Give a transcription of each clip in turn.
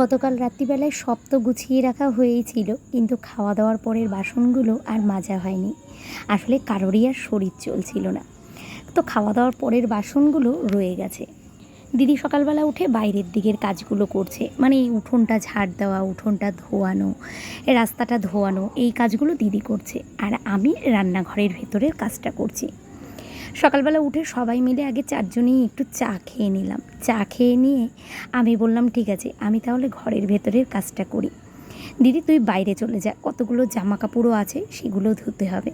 গতকাল রাত্রিবেলায় সব তো গুছিয়ে রাখা হয়েই ছিল, কিন্তু খাওয়া দাওয়ার পরের বাসনগুলো আর মাজা হয়নি। আসলে কারোরই আর শরীর চলছিল না। তো খাওয়া দাওয়ার পরের বাসনগুলো রয়ে গেছে। দিদি সকালবেলা উঠে বাইরের দিকের কাজগুলো করছে মানে এই উঠোনটা ঝাড় দেওয়া, উঠোনটা ধোয়ানো, রাস্তাটা ধোয়ানো, এই কাজগুলো দিদি করছে। আর আমি রান্নাঘরের ভেতরের কাজটা করছি। সকালবেলা উঠে সবাই মিলে আগে চারজনেই একটু চা খেয়ে নিলাম। চা খেয়ে নিয়ে আমি বললাম, ঠিক আছে, আমি তাহলে ঘরের ভেতরের কাজটা করি। দিদি, তুই বাইরে চলে যা, কতগুলো জামা কাপড়ও আছে সেগুলো ধুতে হবে।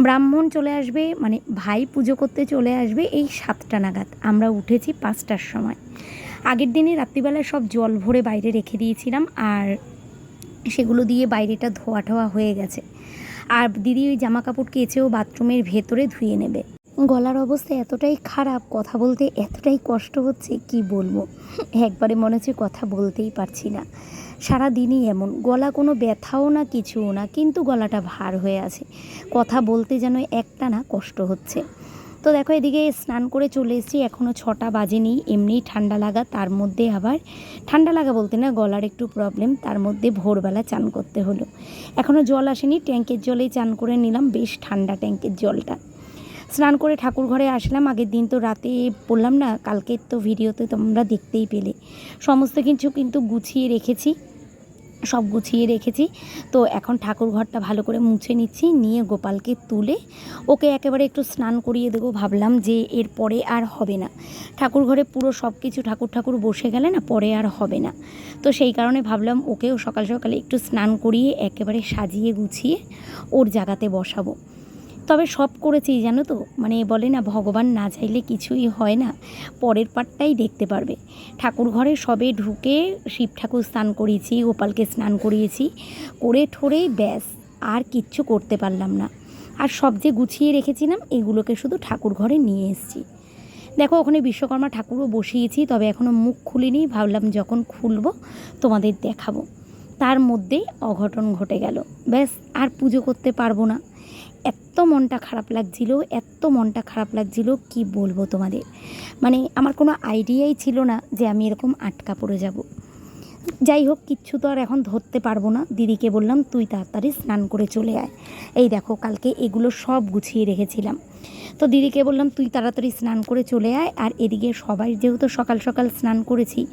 ব্রাহ্মণ চলে আসবে মানে ভাই পুজো করতে চলে আসবে এই সাতটা নাগাদ। আমরা উঠেছি পাঁচটার সময়। আগের দিনে রাত্রিবেলায় সব জল ভরে বাইরে রেখে দিয়েছিলাম আর সেগুলো দিয়ে বাইরেটা ধোয়া ঠোয়া হয়ে গেছে। আর দিদি ওই জামা কাপড় কেচেও বাথরুমের ভেতরে ধুয়ে নেবে। গলার অবস্থা এতটাই খারাপ, কথা বলতে এতটাই কষ্ট হচ্ছে, কি বলব? একবারে মনে হচ্ছে কথা বলতেই পারছি না। সারা দিনই এমন, গলা কোনো ব্যথাও না, কিছুও না, কিন্তু গলাটা ভার হয়ে আছে। কথা বলতে যেন একটা না কষ্ট হচ্ছে। তো দেখো এদিকে স্নান করে চলে এসেছি এখনও ছটা বাজেনি, এমনিই ঠান্ডা লাগা, তার মধ্যে আবার ঠান্ডা লাগা বলতে না গলার একটু প্রবলেম তার মধ্যে ভোরবেলা চান করতে হলো। এখনও জল আসেনি, ট্যাঙ্কের জলেই চান করে নিলাম, বেশ ঠান্ডা ট্যাঙ্কের জলটা। স্নান করে ঠাকুর ঘরে আসলাম, আগের দিন তো রাতে বললাম না, কালকের তো ভিডিওতে তোমরা দেখতেই পেলে। সমস্ত কিছু কিন্তু গুছিয়ে রেখেছি। সব গুছিয়ে রেখেছি। তো এখন ঠাকুর ঘরটা ভালো করে মুছে নিচ্ছি, নিয়ে গোপালকে তুলে ওকে একেবারে একটু স্নান করিয়ে দেবো ভাবলাম যে এর পরে আর হবে না। ঠাকুর ঘরে পুরো সব কিছু ঠাকুর ঠাকুর বসে গেলে না পরে আর হবে না। তো সেই কারণে ভাবলাম ওকেও সকাল সকালে একটু স্নান করিয়ে একেবারে সাজিয়ে গুছিয়ে ওর জায়গাতে বসাবো। তবে সব করেছি, জানো তো? মানে বলে না, ভগবান না চাইলে কিছুই হয় না। পরের পাটটাই দেখতে পারবে। ঠাকুর ঘরে সবে ঢুকে শিব ঠাকুর স্নান করিয়েছি, গোপালকে স্নান করিয়েছি। করে ঠোরেই ব্যাস, আর কিচ্ছু করতে পারলাম না। আর সব যে গুছিয়ে রেখেছিলাম, এগুলোকে শুধু ঠাকুর ঘরে নিয়ে এসেছি। দেখো, ওখানে বিশ্বকর্মা ঠাকুরও বসিয়েছি, তবে এখনও মুখ খুলিনি। ভাবলাম যখন খুলবো, তোমাদের দেখাবো। তার মধ্যেই অঘটন ঘটে গেল। ব্যাস, আর পুজো করতে পারব না। এত মনটা খারাপ লাগছিল, এত মনটা খারাপ লাগছিল, কি বলব তোমাদের? মানে আমার কোনো আইডিয়াই ছিল না যে আমি এরকম আটকা পড়ে যাব। যাই হোক, কিচ্ছু তো আর এখন ধরতে পারব না। দিদিকে বললাম, তুই তাড়াতাড়ি স্নান করে চলে আয়। এই দেখো, কালকে এগুলো সব গুছিয়ে রেখেছিলাম। তো দিদিকে বললাম, তুই তাড়াতাড়ি স্নান করে চলে আয়। আর এদিকে সবাই যেহেতু সকাল সকাল স্নান করেছি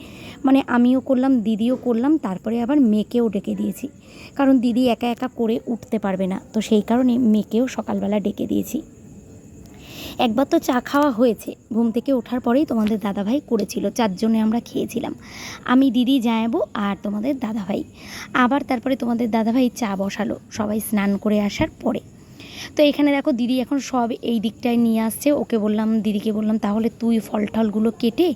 মানে আমিও করলাম, দিদিও করলাম, তারপরে আবার মেয়েকেও ডেকে দিয়েছি। কারণ দিদি একা একা করে উঠতে পারবে না। তো সেই কারণে মেয়েকেও সকালবেলা ডেকে দিয়েছি। একবার তো চা খাওয়া হয়েছে। ঘুম থেকে ওঠার পরেই তোমাদের দাদাভাই করেছিল, চারজনে আমরা খেয়েছিলাম। আমি দিদি জায়াবো আর তোমাদের দাদাভাই। আবার তারপরে তোমাদের দাদাভাই চা বসালো, সবাই স্নান করে আসার পরে। তো এখানে দেখো দিদি এখন সব এই দিকটায় নিয়ে আসছে। ওকে বললাম, দিদিকে বললাম, তাহলে তুই ফল টলগুলো কেটে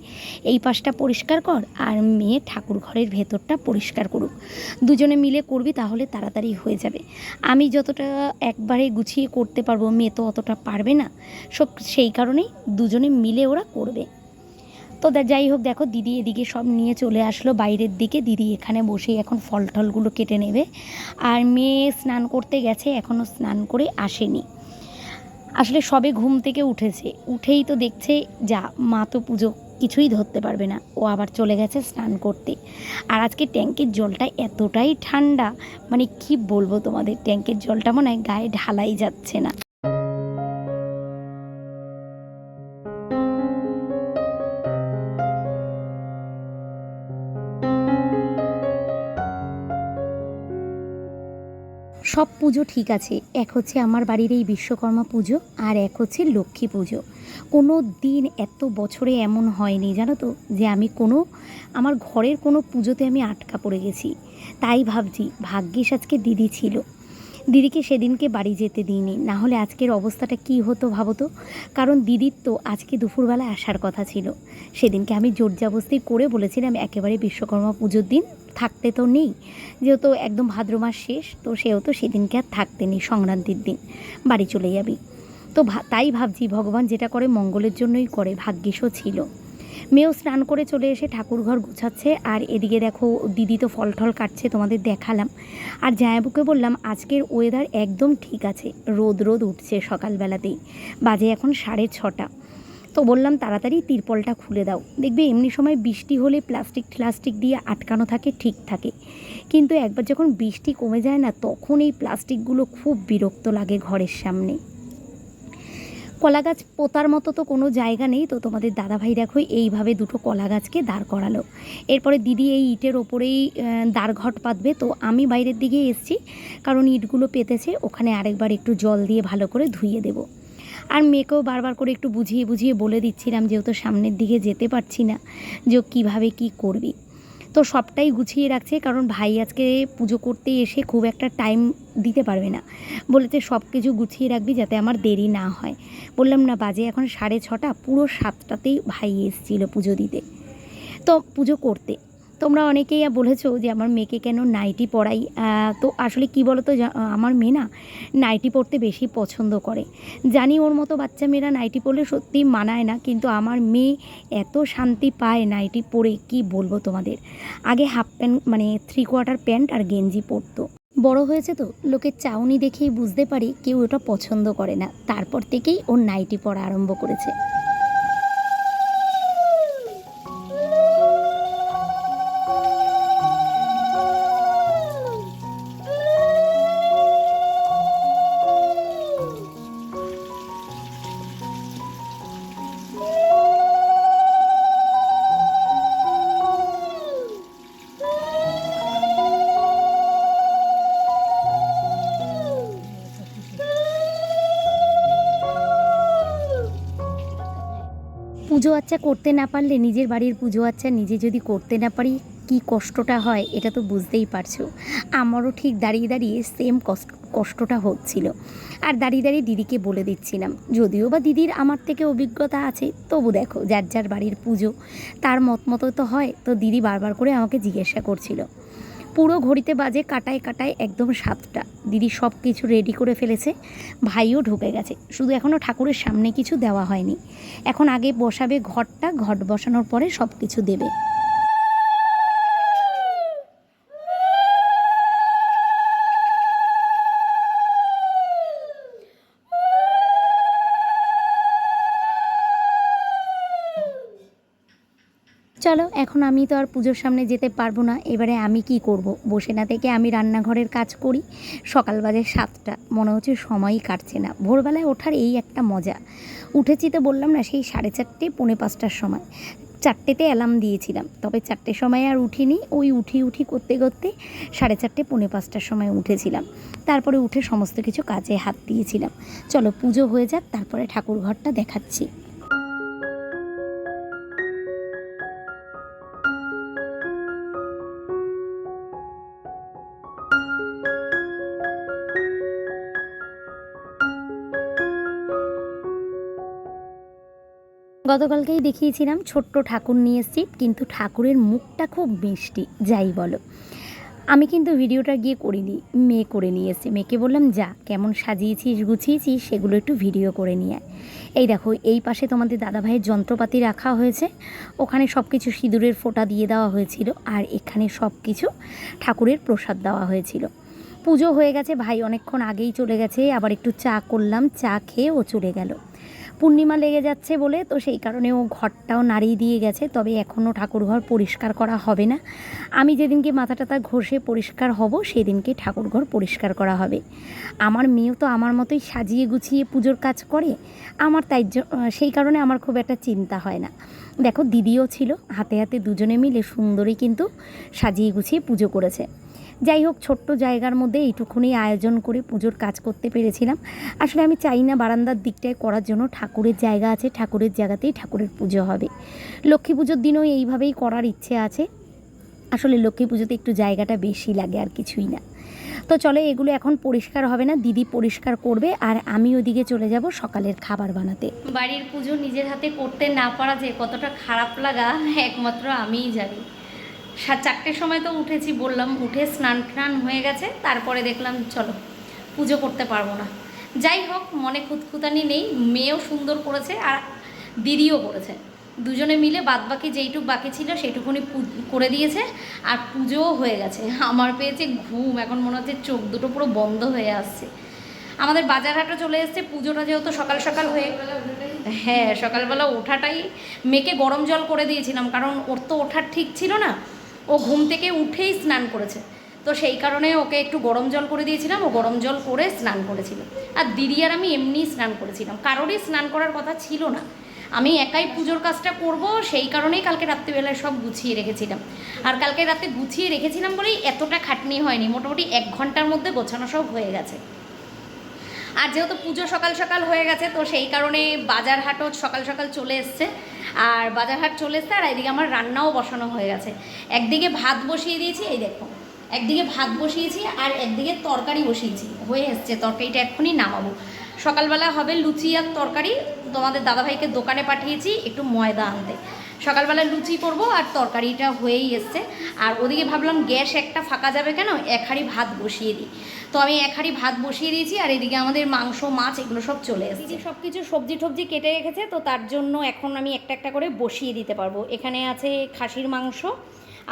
এই পাশটা পরিষ্কার কর আর মেয়ে ঠাকুর ঘরের ভেতরটা পরিষ্কার করুক। দুজনে মিলে করবি তাহলে তাড়াতাড়ি হয়ে যাবে। আমি যতটা একবারে গুছিয়ে করতে পারব, মেয়ে তো অতটা পারবে না। সব সেই কারণেই দুজনে মিলে ওরা করবে। তো যাই হোক, দেখো দিদি এদিকে সব নিয়ে চলে আসলো, বাইরের দিকে। দিদি এখানে বসে এখন ফল টলগুলো কেটে নেবে। আর মেয়ে স্নান করতে গেছে এখনও স্নান করে আসেনি। আসলে সবে ঘুম থেকে উঠেছে। উঠেই তো দেখছে, যা, মা তো পুজো কিছুই ধরতে পারবে না। ও আবার চলে গেছে স্নান করতে। আর আজকে ট্যাঙ্কের জলটা এতটাই ঠান্ডা মানে কি বলব তোমাদের, ট্যাঙ্কের জলটা মনে হয় গায়ে ঢালাই যাচ্ছে না। পুজো ঠিক আছে, এক হচ্ছে আমার বাড়ির এই বিশ্বকর্মা পুজো আর এক হচ্ছে লক্ষ্মী পুজো। কোনো দিন এত বছরে এমন হয়নি, জানো তো, যে আমি কোনো, আমার ঘরের কোনো পুজোতে আমি আটকা পড়ে গেছি। তাই ভাবছি, ভাগ্যিস আজকে দিদি ছিল। দিদিকে সেদিনকে বাড়ি যেতে দিইনি। না হলে আজকের অবস্থাটা কি হতো ভাবো তো কারণ দিদির তো আজকে দুপুরবেলা আসার কথা ছিল। সেদিনকে আমি জোর জাবস্তি করে বলেছিলাম, একেবারে বিশ্বকর্মা পুজোর দিন থাকতে তো নেই। যেহেতু একদম ভাদ্র মাস শেষ, তো সেও তো সেদিনকে আর থাকতে নেই সংক্রান্তির দিন। বাড়ি চলে যাবি। তো তাই ভাবছি ভগবান যেটা করে মঙ্গলের জন্যই করে ভাগ্যিসও ছিল। মেয়েও স্নান করে চলে এসে ঠাকুর ঘর গুছাচ্ছে। আর এদিকে দেখো, দিদি তো ফল টল কাটছে, তোমাদের দেখালাম। আর জায়াবুকে বললাম, আজকের ওয়েদার একদম ঠিক আছে, রোদ রোদ উঠছে সকালবেলাতেই। বাজে এখন সাড়ে ছটা। তো বললাম, তাড়াতাড়ি তিরপলটা খুলে দাও। দেখবে এমনি সময় বৃষ্টি হলে প্লাস্টিক প্লাস্টিক দিয়ে আটকানো থাকে, ঠিক থাকে। কিন্তু একবার যখন বৃষ্টি কমে যায় না, তখন এই প্লাস্টিকগুলো খুব বিরক্ত লাগে ঘরের সামনে। কলা গাছ পোতার মতো তো কোনো জায়গা নেই, তো তোমাদের দাদাভাই দেখো এইভাবে দুটো কলা গাছকে দাঁড় করালো। এরপরে দিদি এই ইটের ওপরেই দাঁড়ঘট পাতবে, তো আমি বাইরের দিকে এসছি, কারণ ইটগুলো পেতেছে, ওখানে আরেকবার একটু জল দিয়ে ভালো করে ধুইয়ে দেবো। আর মেয়েকেও বারবার করে একটু বুঝিয়ে বুঝিয়ে বলে দিচ্ছিলাম, যেহেতু সামনের দিকে যেতে পারছি না, যে কীভাবে কী করবি। তো সবটাই গুছিয়ে রাখছে, কারণ ভাই আজকে পুজো করতে এসে খুব একটা টাইম দিতে পারবে না। বলেছে সব কিছু গুছিয়ে রাখবি যাতে আমার দেরি না হয়। বললাম, না, বাজে এখন সাড়ে ছটা, পুরো সাতটাতেই ভাই এসেছিল পুজো দিতে। তো পুজো করতে তোমরা অনেকেই বলেছ যে আমার মেয়েকে কেন নাইটি পরাই? তো আসলে কি বলো তো আমার মেয়ে না নাইটি পরতে বেশি পছন্দ করে। জানি ওর মতো বাচ্চা মেয়েরা নাইটি পরলে সত্যিই মানায় না, কিন্তু আমার মেয়ে এত শান্তি পায় নাইটি পরে, কি বলব তোমাদের? আগে হাফ প্যান্ট মানে থ্রি কোয়ার্টার প্যান্ট আর গেঞ্জি পরতো। বড় হয়েছে তো লোকের চাউনি দেখেই বুঝতে পারি কেউ এটা পছন্দ করে না। তারপর থেকেই ওর নাইটি পরা আরম্ভ করেছে। পুজো আচ্চা করতে না পারলে নিজের বাড়ির পুজো আচ্চা নিজে যদি করতে না পারি, কি কষ্টটা হয় এটা তো বুঝতেই পারছ। আমারও ঠিক দাঁড়িয়ে দাঁড়িয়ে সেম কষ্ট, কষ্টটা হচ্ছিল। আর দাঁড়িয়ে দাঁড়িয়ে দিদিকে বলে দিচ্ছিলাম, যদিও বা দিদির আমার থেকে অভিজ্ঞতা আছে, তবু দেখো যার যার বাড়ির পুজো, তার মত মতো তো হয়। তো দিদি বারবার করে আমাকে জিজ্ঞাসা করছিল। পুরো ঘড়িতে বাজে কাটায় কাটায় একদম সাতটা। দিদি সব কিছু রেডি করে ফেলেছে, ভাইও ঢুকে গেছে। শুধু এখনও ঠাকুরের সামনে কিছু দেওয়া হয়নি। এখন আগে বসাবে ঘরটা, ঘট বসানোর পরে সব কিছু দেবে। চলো, এখন আমি তো আর পুজোর সামনে যেতে পারব না। এবারে আমি কি করব? বসে না থেকে আমি রান্নাঘরের কাজ করি। সকাল বাজে সাতটা, মনে হচ্ছে সময়ই কাটছে না। ভোরবেলায় ওঠার এই একটা মজা। উঠেছি তো বললাম না, সেই সাড়ে চারটে, পৌনে পাঁচটার সময়। চারটেতে অ্যালার্ম দিয়েছিলাম, তবে চারটের সময় আর উঠিনি। ওই উঠি উঠি করতে করতে সাড়ে চারটে, পৌনে পাঁচটার সময় উঠেছিলাম। তারপরে উঠে সমস্ত কিছু কাজে হাত দিয়েছিলাম। চলো, পুজো হয়ে যাক, তারপরে ঠাকুর ঘরটা দেখাচ্ছি। গতকালকেই দেখিয়েছিলাম, ছোট্ট ঠাকুর নিয়ে এসেছি, কিন্তু ঠাকুরের মুখটা খুব মিষ্টি, যাই বলো। আমি কিন্তু ভিডিওটা গিয়ে করিনি, মেয়ে করে নিয়ে এসেছে। মেয়েকে বললাম, যা, কেমন সাজিয়েছিস, গুছিয়েছিস, সেগুলো একটু ভিডিও করে নিয়ে আয়। এই দেখো, এই পাশে তোমাদের দাদাভাইয়ের যন্ত্রপাতি রাখা হয়েছে। ওখানে সব কিছু সিঁদুরের ফোঁটা দিয়ে দেওয়া হয়েছিল, আর এখানে সব কিছু ঠাকুরের প্রসাদ দেওয়া হয়েছিল। পুজো হয়ে গেছে, ভাই অনেকক্ষণ আগেই চলে গেছে, আবার একটু চা করলাম, চা খেয়ে ও চলে গেল। পূর্ণিমা লেগে যাচ্ছে বলে, তো সেই কারণে ও ঘরটাও নাড়িয়ে দিয়ে গেছে। তবে এখনও ঠাকুরঘর পরিষ্কার করা হবে না। আমি যেদিনকে মাথা টাথা ঘষে পরিষ্কার হব, সেদিনকে ঠাকুরঘর পরিষ্কার করা হবে। আমার মেয়েও তো আমার মতোই সাজিয়ে গুছিয়ে পুজোর কাজ করে। আমার তাই সেই কারণে আমার খুব একটা চিন্তা হয় না। দেখো, দিদিও ছিল। হাতে হাতে দুজনে মিলে সুন্দরই কিন্তু সাজিয়ে গুছিয়ে পুজো করেছে। যাই হোক, ছোট্ট জায়গার মধ্যে এইটুকুনি আয়োজন করে পুজোর কাজ করতে পেরেছিলাম। আসলে আমি চাই না বারান্দার দিকটায় করার জন্য ঠাকুরের জায়গা আছে, ঠাকুরের জায়গাতেই ঠাকুরের পুজো হবে। লক্ষ্মী পুজোর দিনও এইভাবেই করার ইচ্ছে আছে। আসলে লক্ষ্মী পুজোতে একটু জায়গাটা বেশি লাগে আর কিছুই না। তো চলে, এগুলো এখন পরিষ্কার হবে না, দিদি পরিষ্কার করবে আর আমি ওদিকে চলে যাব সকালের খাবার বানাতে। বাড়ির পুজো নিজের হাতে করতে না পারা যে কতটা খারাপ লাগা, একমাত্র আমিই জানি। চারটের সময় তো উঠেছি, বললাম উঠে স্নান টান হয়ে গেছে, তারপরে দেখলাম চলো, পুজো করতে পারব না। যাই হোক, মনে খুঁতখুতানি নেই, মেয়েও সুন্দর করেছে আর দিদিও করেছে। দুজনে মিলে বাদবাকি যেইটুক বাকি ছিল সেইটুকুনি পু- করে দিয়েছে, আর পুজোও হয়ে গেছে। আমার পেয়েছে ঘুম, এখন মনে হচ্ছে চোখ দুটো পুরো বন্ধ হয়ে আসছে। আমাদের বাজার হাটও চলে এসছে, পুজোটা যেহেতু সকাল সকাল হয়ে হ্যাঁ সকালবেলা ওঠাটাই, মেয়েকে গরম জল করে দিয়েছিলাম, কারণ ওর তো ওঠার ঠিক ছিল না ও ঘুম থেকে উঠেই স্নান করেছে। তো সেই কারণে ওকে একটু গরম জল করে দিয়েছিলাম, ও গরম জল করে স্নান করেছিল। আর দিদি আর আমি এমনিই স্নান করেছিলাম। কারোরই স্নান করার কথা ছিল না। আমি একাই পুজোর কাজটা করব, সেই কারণেই কালকে রাত্রিবেলায় সব গুছিয়ে রেখেছিলাম। আর কালকে রাতে গুছিয়ে রেখেছিলাম বলেই এতটা খাটনি হয়নি। মোটামুটি এক ঘণ্টার মধ্যে গোছানো সব হয়ে গেছে। আর যেহেতু পুজো সকাল সকাল হয়ে গেছে, তো সেই কারণে বাজার হাটও সকাল সকাল চলে এসছে। আর বাজার হাট চলে এসছে আর এদিকে আমার রান্নাও বসানো হয়ে গেছে। একদিকে ভাত বসিয়ে দিয়েছি, এই দেখো। একদিকে ভাত বসিয়েছি আর একদিকে তরকারি বসিয়েছি। হয়ে এসছে, তরকারিটা এক্ষুনি নামাবো। সকালবেলা হবে লুচি আর তরকারি। তোমাদের দাদাভাইকে দোকানে পাঠিয়েছি একটু ময়দা আনতে। সকালবেলা লুচি করব আর তরকারিটা হয়েই এসছে। আর ওদিকে ভাবলাম গ্যাস একটা ফাঁকা যাবে কেন? এক হাঁড়ি ভাত বসিয়ে দিই। তো আমি এক হাঁড়ি ভাত বসিয়ে দিয়েছি আর এদিকে আমাদের মাংস মাছ এগুলো সব চলে এসেছে। সব কিছু সবজি টবজি কেটে রেখেছে তো তার জন্য এখন আমি একটা একটা করে বসিয়ে দিতে পারব। এখানে আছে খাসির মাংস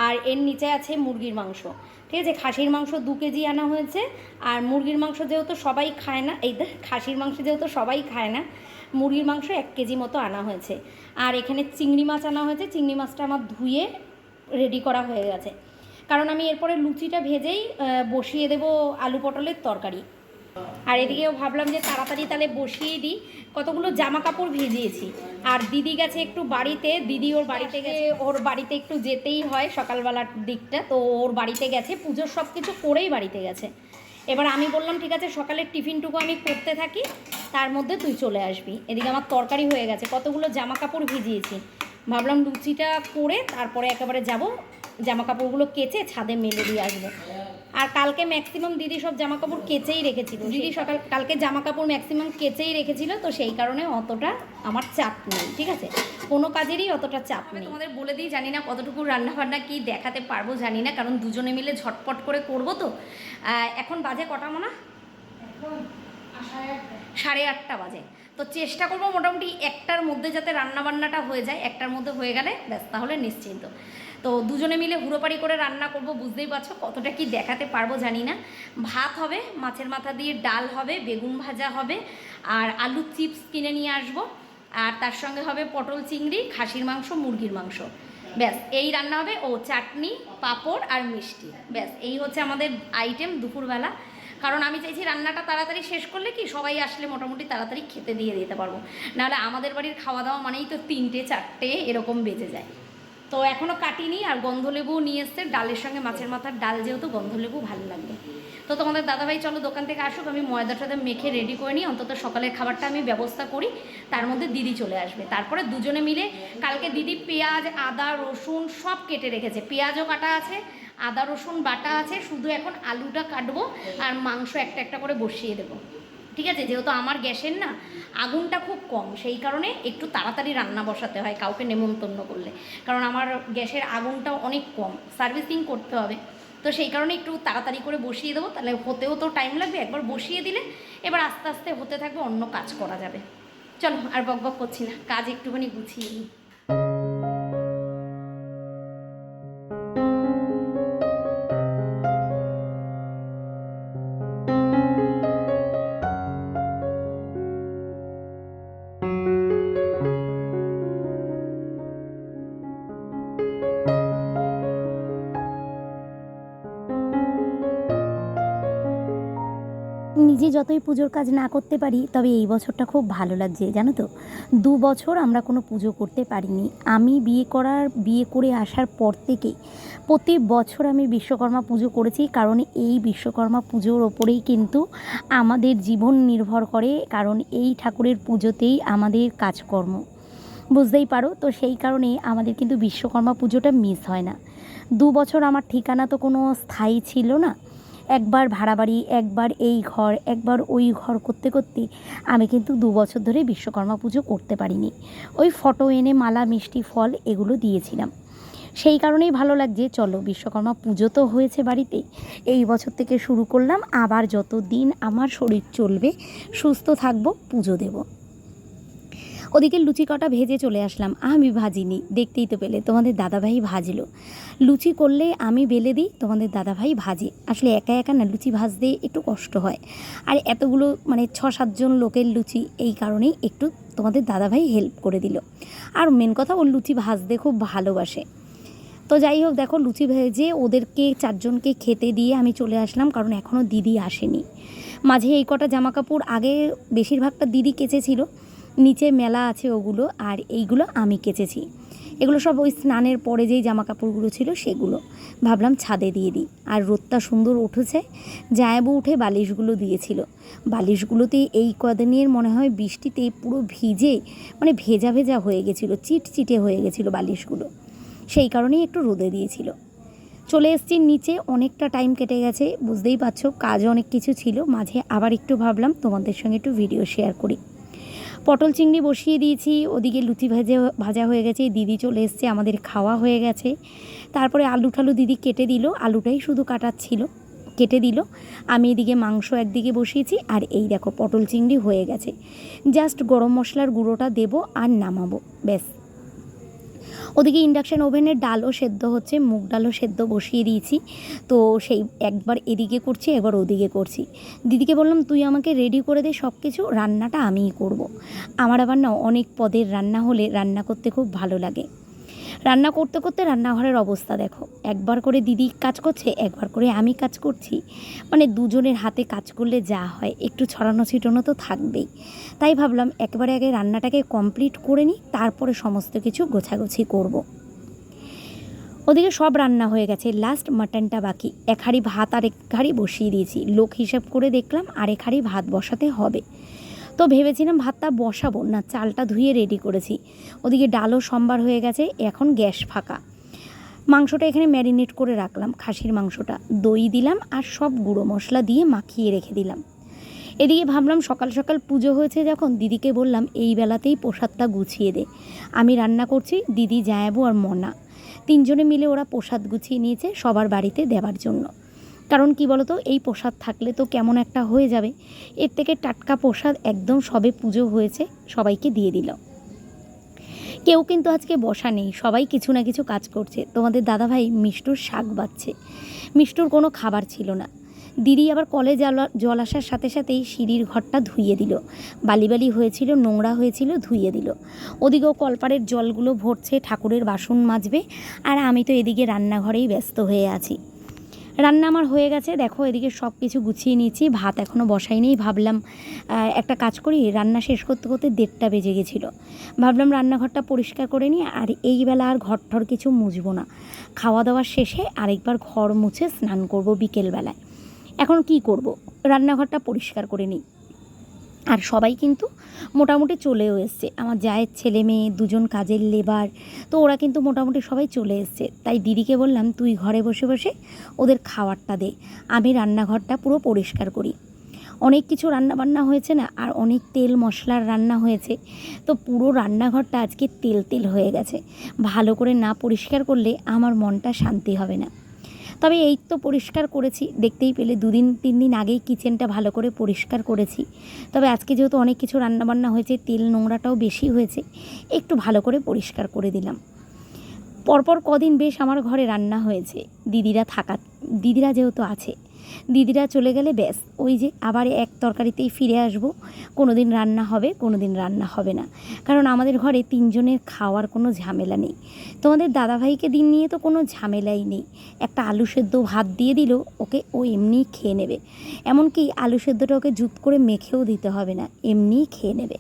আর এর নিচে আছে মুরগির মাংস। ঠিক আছে খাসির মাংস দু কেজি আনা হয়েছে আর মুরগির মাংস যেহেতু সবাই খায় না এই দেখ, খাসির মাংস যেহেতু সবাই খায় না মুরগির মাংস এক কেজি মতো আনা হয়েছে। আর এখানে চিংড়ি মাছ আনা হয়েছে চিংড়ি মাছটা আমার ধুয়ে রেডি করা হয়ে গেছে। কারণ আমি এরপরে লুচিটা ভেজেই বসিয়ে দেব আলু পটলের তরকারি। আর এদিকেও ভাবলাম যে তাড়াতাড়ি তাহলে বসিয়ে দিই। কতগুলো জামা কাপড় ভিজিয়েছি। আর দিদি গেছে একটু বাড়িতে, দিদি ওর বাড়িতে গেছে, ওর বাড়িতে একটু যেতেই হয় সকালবেলার দিকটা, তো ওর বাড়িতে গেছে, পুজোর সব কিছু করেই বাড়িতে গেছে। এবার আমি বললাম, ঠিক আছে, সকালের টিফিনটুকু আমি করতে থাকি, তার মধ্যে তুই চলে আসবি। এদিকে আমার তরকারি হয়ে গেছে, কতগুলো জামা কাপড় ভিজিয়েছি। ভাবলাম লুচিটা করে তারপরে একেবারে যাব জামা কাপড়গুলো কেচে ছাদে মেলে দিয়ে আসব। আর কালকে ম্যাক্সিমাম দিদি সব জামা কাপড় কেচেই রেখেছিল। দিদি সকাল কালকে জামা কাপড় ম্যাক্সিমাম কেচেই রেখেছিল তো সেই কারণে অতটা আমার চাপ নেই ঠিক আছে? কোনো কাজেরই অতটা চাপ নেই। তোমাদের বলে দিই জানি না কতটুকু রান্নাবান্না কি দেখাতে পারব জানি না কারণ দুজনে মিলে ঝটপট করে করব তো। এখন বাজে কটা মনে? সাড়ে আটটা। বাজে। তো চেষ্টা করব মোটামুটি একটার মধ্যে যাতে রান্নাবান্নাটা হয়ে যায় একটার মধ্যে হয়ে গেলে ব্যস্ত তাহলে নিশ্চিন্ত। তো দুজনে মিলে হুড়োপাড়ি করে রান্না করব, বুঝতেই পারছ? কতটা কি দেখাতে পারব জানি না। ভাত হবে, মাছের মাথা দিয়ে ডাল হবে, বেগুন ভাজা হবে, আর আলু চিপস কিনে নিয়ে আসব। আর তার সঙ্গে হবে পটল চিংড়ি, খাসির মাংস, মুরগির মাংস। ব্যাস, এই রান্না হবে। ও চাটনি, পাঁপড় আর মিষ্টি। ব্যাস, এই হচ্ছে আমাদের আইটেম দুপুরবেলা। কারণ আমি চাইছি রান্নাটা তাড়াতাড়ি শেষ করলে কি সবাই আসলে মোটামুটি তাড়াতাড়ি খেতে দিয়ে দিতে পারব। নাহলে আমাদের বাড়ির খাওয়া দাওয়া মানেই তো তিনটে, চারটে, এরকম বেজে যায়। তো এখনও কাটিনি আর গন্ধলেবু নিয়ে এসছে। ডালের সঙ্গে মাছের মাথার ডাল যেহেতু গন্ধলেবু ভালো লাগবে তো তোমাদের দাদাভাই, চলো দোকান থেকে আসুক, আমি ময়দাটাতে মেখে রেডি করে নিই। অন্তত সকালের খাবারটা আমি ব্যবস্থা করি। তার মধ্যে দিদি চলে আসবে। তারপরে দুজনে মিলে কালকে দিদি পেঁয়াজ, আদা, রসুন সব কেটে রেখেছে। পেঁয়াজও কাটা আছে, আদা, রসুন বাটা আছে। শুধু এখন আলুটা কাটবো আর মাংস একটা একটা করে বসিয়ে দেবো। ঠিক আছে? যেহেতু আমার গ্যাসের না আগুনটা খুব কম, সেই কারণে একটু তাড়াতাড়ি রান্না বসাতে হয় কাউকে নেমন্তন্ন করলে। কারণ আমার গ্যাসের আগুনটা অনেক কম, সার্ভিসিং করতে হবে। তো সেই কারণে একটু তাড়াতাড়ি করে বসিয়ে দেবো, তাহলে হতেও তো টাইম লাগবে, একবার বসিয়ে দিলে এবার আস্তে আস্তে হতে থাকবে অন্য কাজ করা যাবে। চলো আর বক বক করছি না, কাজ একটুখানি গুছিয়ে নিই। যতই পুজোর কাজ না করতে পারি, তবে এই বছরটা খুব ভালো লাগছে, জানো তো? দু বছর আমরা কোনো পুজো করতে পারিনি। আমি বিয়ে করার, বিয়ে করে আসার পর থেকে প্রতি বছর আমি বিশ্বকর্মা পুজো করেছি, কারণ এই বিশ্বকর্মা পুজোর ওপরেই কিন্তু আমাদের জীবন নির্ভর করে, কারণ এই ঠাকুরের পুজোতেই আমাদের কাজকর্ম। বুঝতেই পারো? তো সেই কারণে আমাদের কিন্তু বিশ্বকর্মা পুজোটা মিস হয় না। দু বছর আমার ঠিকানা তো কোনো স্থায়ী ছিল না। একবার ভাড়া বাড়ি, একবার এই ঘর, একবার ওই ঘর করতে করতে আমি কিন্তু দু বছর ধরে বিশ্বকর্মা পুজো করতে পারিনি। ওই ফটো এনে মালা, মিষ্টি, ফল এগুলো দিয়েছিলাম। সেই কারণেই ভালো লাগছে, চলো বিশ্বকর্মা পুজো তো হয়েছে বাড়িতে এই বছর থেকে শুরু করলাম, আবার যত দিন আমার শরীর চলবে, সুস্থ থাকব, পুজো দেব। ওদিকে লুচি কটা ভেজে চলে আসলাম। আমি ভাজিনি, দেখতেই তো পেলে, তোমাদের দাদাভাই ভাজলো। লুচি করলে আমি বেলে দিই, তোমাদের দাদাভাই ভাজে। আসলে একা একা না, লুচি ভাজতে একটু কষ্ট হয়। আর এতগুলো মানে ছ সাতজন লোকের লুচি, এই কারণেই একটু তোমাদের দাদাভাই হেল্প করে দিল। আর মেন কথা ও লুচি ভাজতে খুব ভালোবাসে। তো যাই হোক, দেখো, লুচি ভেজে ওদেরকে চারজনকে খেতে দিয়ে আমি চলে আসলাম, কারণ এখনও দিদি আসেনি। মাঝে এই কটা জামা কাপড় আগে বেশিরভাগটা দিদি কেচেছিল নিচে মেলা আছে ওগুলো, আর এইগুলো আমি কেচেছি। এগুলো সব ওই স্নানের পরে যেই জামা কাপড়গুলো ছিল সেগুলো। ভাবলাম ছাদে দিয়ে দিই। আর রোদটা সুন্দর উঠেছে, জায়াবু উঠে বালিশগুলো দিয়েছিল। বালিশগুলোতে এই কদিনের মনে হয় বৃষ্টিতে পুরো ভিজে মানে ভেজা ভেজা হয়ে গেছিল, চিটচিটে হয়ে গেছিল বালিশগুলো। সেই কারণেই একটু রোদে দিয়েছিল। চলে এসেছি নিচে, অনেকটা টাইম কেটে গেছে, বুঝতেই পারছ, কাজ অনেক কিছু ছিল। মাঝে আবার একটু ভাবলাম, তোমাদের সঙ্গে একটু ভিডিও শেয়ার করি। পটল চিংড়ি বসিয়ে দিয়েছি, ওদিকে লুচি ভাজা ভাজা হয়ে গেছে দিদি চলে এসছে, আমাদের খাওয়া হয়ে গেছে। তারপরে আলু ঠালু দিদি কেটে দিল, আলুটাই শুধু কাটাচ্ছিল, কেটে দিল। আমি এদিকে মাংস একদিকে বসিয়েছি, আর এই দেখো পটল চিংড়ি হয়ে গেছে। জাস্ট গরম মশলার গুঁড়োটা দেব আর নামাবো, ব্যাস। ওদিকে ইন্ডাকশান ওভেনের ডালও সেদ্ধ হচ্ছে, মুগ ডালও সেদ্ধ বসিয়ে দিয়েছি। তো সেই একবার এদিকে করছি একবার ওদিকে করছি। দিদিকে বললাম, তুই আমাকে রেডি করে দে সব কিছু রান্নাটা আমিই করব। আমার আবার না অনেক পদের রান্না হলে রান্না করতে খুব ভালো লাগে। রান্না করতে করতে রান্নাঘরের অবস্থা দেখো। একবার করে দিদি কাজ করছে, একবার করে আমি কাজ করছি। মানে দুজনের হাতে কাজ করলে যা হয়, একটু ছড়ানো ছিটানো তো থাকবেই। তাই ভাবলাম একবারে আগে রান্নাটাকে কমপ্লিট করে নিই, তারপরে সমস্ত কিছু গোছাগুছি করব। ওদিকে সব রান্না হয়ে গেছে লাস্ট মাটনটা বাকি। এক হাঁড়ি ভাত আর এক হাঁড়ি বসিয়ে দিয়েছি। লোক হিসাব করে দেখলাম আরেক হাঁড়ি ভাত বসাতে হবে। তো ভেবেছিলাম ভাতটা বসাবো। না, চালটা ধুয়ে রেডি করেছি। ওদিকে ডালও সম্বার হয়ে গেছে, এখন গ্যাস ফাঁকা। মাংসটা এখানে ম্যারিনেট করে রাখলাম, খাসির মাংসটা। দই দিলাম আর সব গুঁড়ো মশলা দিয়ে মাখিয়ে রেখে দিলাম। এদিকে ভাবলাম সকাল সকাল পুজো হয়েছে যখন, দিদিকে বললাম, এই বেলাতেই প্রসাদটা গুছিয়ে দে। আমি রান্না করছি, দিদি জায়াবু আর মনা। তিনজনে মিলে ওরা প্রসাদ গুছিয়ে নিয়েছে সবার বাড়িতে দেওয়ার জন্য। কারণ কি বলতো, এই প্রসাদ থাকলে তো কেমন একটা হয়ে যাবে। এর থেকে টাটকা প্রসাদ একদম সবে পুজো হয়েছে, সবাইকে দিয়ে দিল। কেউ কিন্তু আজকে বসা নেই, সবাই কিছু না কিছু কাজ করছে। তোমাদের দাদাভাই মিষ্টুর শাক বাচ্ছে। মিষ্টুর কোনো খাবার ছিল না। দিদি আবার কলে জল আসার সাথে সাথেই সিঁড়ির ঘরটা ধুইয়ে দিল। বালি বালি হয়েছিল, নোংরা হয়েছিল ধুইয়ে দিল। ওদিকেও কলপাড়ের জলগুলো ভরছে, ঠাকুরের বাসন মাজবে। আর আমি তো এদিকে রান্নাঘরেই ব্যস্ত হয়ে আছি। রান্না আমার হয়ে গেছে। দেখো, এদিকে সব কিছু গুছিয়ে নিয়েছি, ভাত এখনও বসাই নেই ভাবলাম একটা কাজ করি, রান্না শেষ করতে করতে দেড়টা বেজে গেছিল। ভাবলাম রান্নাঘরটা পরিষ্কার করে নিই, আর এই বেলা আর ঘর ঠর কিছু মুছবো না। খাওয়া দাওয়ার শেষে আরেকবার ঘর মুছে স্নান করব বিকেলবেলায়। এখন কি করব? রান্নাঘরটা পরিষ্কার করে নিই। আর সবাই কিন্তু মোটামুটি চলেও এসছে। আমার জায়ের ছেলে মেয়ে, দুজন কাজের লেবার তো ওরা কিন্তু মোটামুটি সবাই চলে এসছে। তাই দিদিকে বললাম, তুই ঘরে বসে বসে ওদের খাবারটা দে। আমি রান্নাঘরটা পুরো পরিষ্কার করি। অনেক কিছু রান্না বান্না হয়েছে না, আর অনেক তেল মশলার রান্না হয়েছে। তো পুরো রান্নাঘরটা আজকে তেল তেল হয়ে গেছে। ভালো করে না পরিষ্কার করলে আমার মনটা শান্তি হবে না। তবে এই তো পরিষ্কার করেছি। দেখতেই পেলে, দুদিন, তিন দিন আগেই কিচেনটা ভালো করে পরিষ্কার করেছি। তবে আজকে যেহেতু অনেক কিছু রান্নাবান্না হয়েছে, তেল নোংরাটাও বেশি হয়েছে, একটু ভালো করে পরিষ্কার করে দিলাম। পরপর কদিন বেশ আমার ঘরে রান্না হয়েছে। দিদিরা থাকা, দিদিরা যেহেতু আছে দিদিরা চলে গেলে ব্যাস, ওই যে আবার এক তরকারিতেই ফিরে আসব। কোনো দিন রান্না হবে কোনো দিন রান্না হবে না। কারণ আমাদের ঘরে তিনজনের খাওয়ার কোনো ঝামেলা নেই। তোমাদের দাদাভাইকে দিন নিয়ে তো কোনো ঝামেলাই নেই। একটা আলু সেদ্ধ ভাত দিয়ে দিল, ওকে ও এমনিই খেয়ে নেবে। এমনকি আলু সেদ্ধটা ওকে জুত করে মেখেও দিতে হবে না এমনিই খেয়ে নেবে।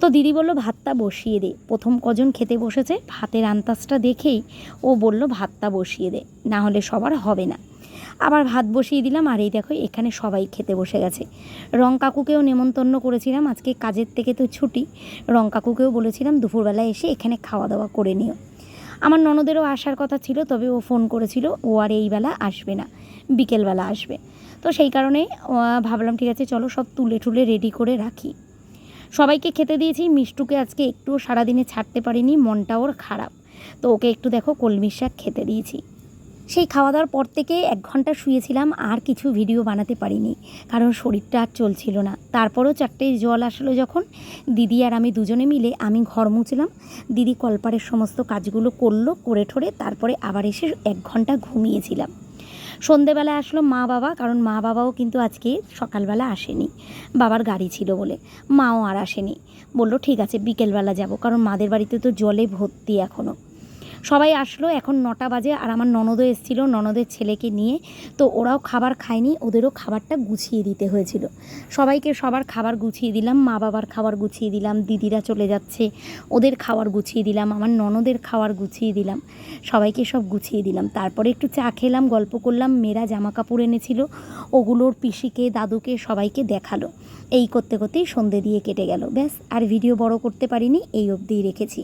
তো দিদি বলল, ভাতটা বসিয়ে দে। প্রথম কজন খেতে বসেছে, ভাতের আন্তাজটা দেখেই ও বলল, ভাতটা বসিয়ে দে, না হলে সবার হবে না। আবার ভাত বসিয়ে দিলাম, আর এই দেখো এখানে সবাই খেতে বসে গেছে। রং কাকুকেও নেমন্তন্ন করেছিলাম, আজকে কাজের থেকে তো ছুটি। রং কাকুকেও বলেছিলাম, দুপুরবেলা এসে এখানে খাওয়া দাওয়া করে নিও। আমার ননদেরও আসার কথা ছিল, তবে ও ফোন করেছিল, ও আর এই বেলা আসবে না বিকেলবেলা আসবে। তো সেই কারণে ভাবলাম, ঠিক আছে, চলো সব তুলে টুলে রেডি করে রাখি। সবাইকে খেতে দিয়েছি, মিষ্টুকে আজকে একটুও সারাদিনে ছাড়তে পারিনি, মনটা ওর খারাপ। তো ওকে একটু দেখো কলমির শাক খেতে দিয়েছি। সেই খাওয়া দাওয়ার পর থেকে এক ঘণ্টা শুয়েছিলাম, আর কিছু ভিডিও বানাতে পারিনি। কারণ শরীরটা আর চলছিল না। তারপরেও চারটে জল আসলো যখন। দিদি আর আমি দুজনে মিলে আমি ঘর মুছলাম। দিদি কলপারের সমস্ত কাজগুলো করল, করে ঠোরে তারপরে আবার এসে এক ঘণ্টা ঘুমিয়েছিলাম। সন্ধেবেলা আসলো মা বাবা, কারণ মা বাবাও কিন্তু আজকে সকালবেলা আসেনি। বাবার গাড়ি ছিল বলে। মাও আর আসেনি। বলল, ঠিক আছে, বিকেলবেলা যাব, কারণ মাদের বাড়িতে তো জলে ভর্তি এখনও সবাই আসলো, এখন নটা বাজে আর আমার ননদও এসেছিল, ননদের ছেলেকে নিয়ে। তো ওরাও খাবার খায়নি, ওদেরও খাবারটা গুছিয়ে দিতে হয়েছিল। সবাইকে সবার খাবার গুছিয়ে দিলাম, মা বাবার খাবার গুছিয়ে দিলাম, দিদিরা চলে যাচ্ছে, ওদের খাবার গুছিয়ে দিলাম, আমার ননদের খাবার গুছিয়ে দিলাম, সবাইকে সব গুছিয়ে দিলাম। তারপরে একটু চা খেলাম, গল্প করলাম, মেয়েরা জামা কাপড় এনেছিল, ওগুলোর পিসিকে, দাদুকে সবাইকে দেখাল। এই করতে করতেই সন্ধে দিয়ে কেটে গেল। ব্যাস, আর ভিডিও বড় করতে পারিনি, এই অবধিই রেখেছি।